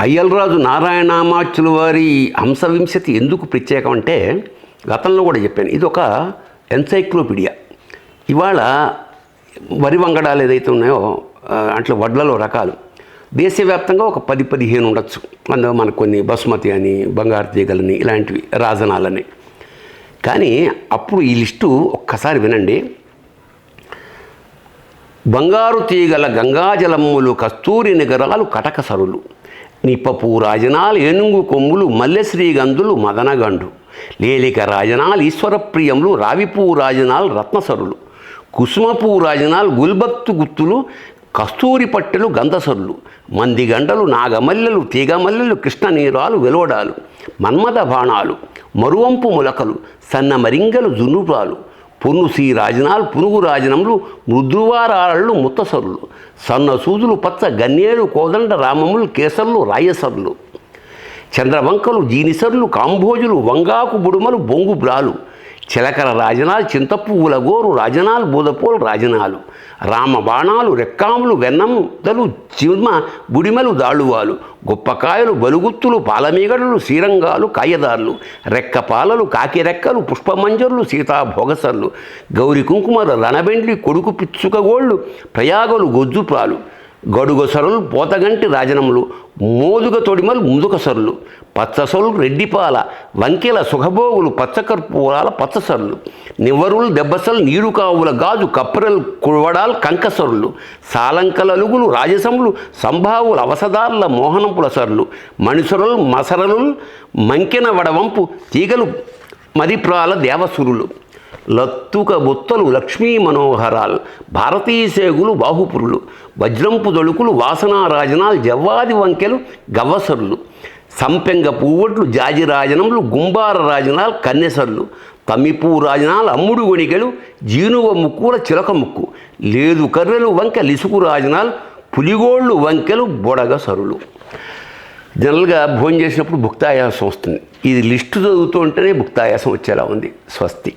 అయ్యలరాజు నారాయణామాచుల వారి హంసవింశతి ఎందుకు ప్రత్యేకం అంటే గతంలో కూడా చెప్పాను. ఇది ఒక ఎన్సైక్లోపీడియా. ఇవాళ వరి వంగడాలు ఏదైతే ఉన్నాయో ఆ, అట్లా వడ్లలో రకాలు. దేశవ్యాప్తంగా ఒక పది పదిహేను ఉండొచ్చు. అందులో మనకు కొన్ని బసుమతి అని బంగారు తీగలని ఇలాంటివి రాజనాలని. కానీ అప్పుడు ఈ లిస్టు ఒక్కసారి వినండి. బంగారు తీగల గంగాజలమ్ములు కస్తూరి నిగరాలు కటక సరులు. నిప్పపు రాజనాలు ఏనుగు కొమ్ములు మల్లెశ్రీగంధులు మదనగండు లేలిక రాజనాలు ఈశ్వరప్రియములు రావిపూ రాజనాలు రత్నసరులు. కుసుమపూ రాజనాలు గుల్బత్తు గుత్తులు కస్తూరి పట్టెలు గంధసరులు. మందిగండలు నాగమల్లెలు తీగమల్లెలు కృష్ణనీరాలు వెలువడాలు. మన్మథ బాణాలు మరువంపు మొలకలు సన్నమరింగలు జునుపాలు. పొన్ను శ్రీ రాజనాలు పునుగు రాజనములు మృదువారాళ్ళు ముత్తసరులు. సన్న సూదులు పచ్చ గన్నేరు కోదండ రామములు కేసర్లు రాయసర్లు. చంద్రవంకలు జీనిసర్లు కాంభోజులు వంగాకు బుడుమలు బొంగు బ్రాలు. చిలకల రాజనాలు చింతపువ్వుల గోరు రాజనాలు బూదపోలు రాజనాలు. రామ బాణాలు రెక్కాములు వెన్నముదలు చిమ బుడిమలు దాళువాలు. గొప్పకాయలు బలుగుత్తులు పాలమీగడలు శ్రీరంగాలు కాయదార్లు. రెక్క పాలలు కాకిరెక్కలు పుష్పమంజరులు సీతాభోగసర్లు. గౌరి కుంకుమల రణబెండ్లి కొడుకు పిచ్చుకగోళ్ళు ప్రయాగలు గొజ్జుపాలు. గడుగొసరులు పోతగంటి రాజనములు మోదుగ తొడిమలు ముదుకసరులు పచ్చసరులు రెడ్డిపాల వంకెల సుఖభోగులు పచ్చకర్పూరాల పచ్చసరులు నివ్వరులు దెబ్బసలు నీరు కావుల గాజు కప్పెరలు కుడవడాలు కంకసరులు సాలంకలలుగులు రాజసములు సంభావుల అవసదార్ల మోహనంపుల సరులు మణిసరులు మసరలు మంకెన వడవంపు తీగలు మదిప్రాల దేవసురులు. లత్తుక బొత్తలు లక్ష్మీ మనోహరాల్ భారతీయ సేగులు బాహుపురులు వజ్రంపు దొడుకులు వాసనారాజనాలు జవ్వాది వంకెలు గవ్వసరులు సంపెంగ పువ్వొట్లు జాజి రాజనములు గుంబార రాజనాలు కన్నెసర్లు తమ్మిపూ రాజనాలు అమ్ముడు వణికలు జీనువ ముక్కుల చిలక ముక్కు లేదు కర్రెలు వంక లిసుకు రాజనాలు పులిగోళ్ళు వంకెలు బొడగ సరులు. జనరల్గా భోజనం చేసినప్పుడు భుక్తాయాసం వస్తుంది. ఇది లిస్టు చదువుతూ ఉంటేనే భుక్తాయాసం వచ్చేలా ఉంది. స్వస్తి.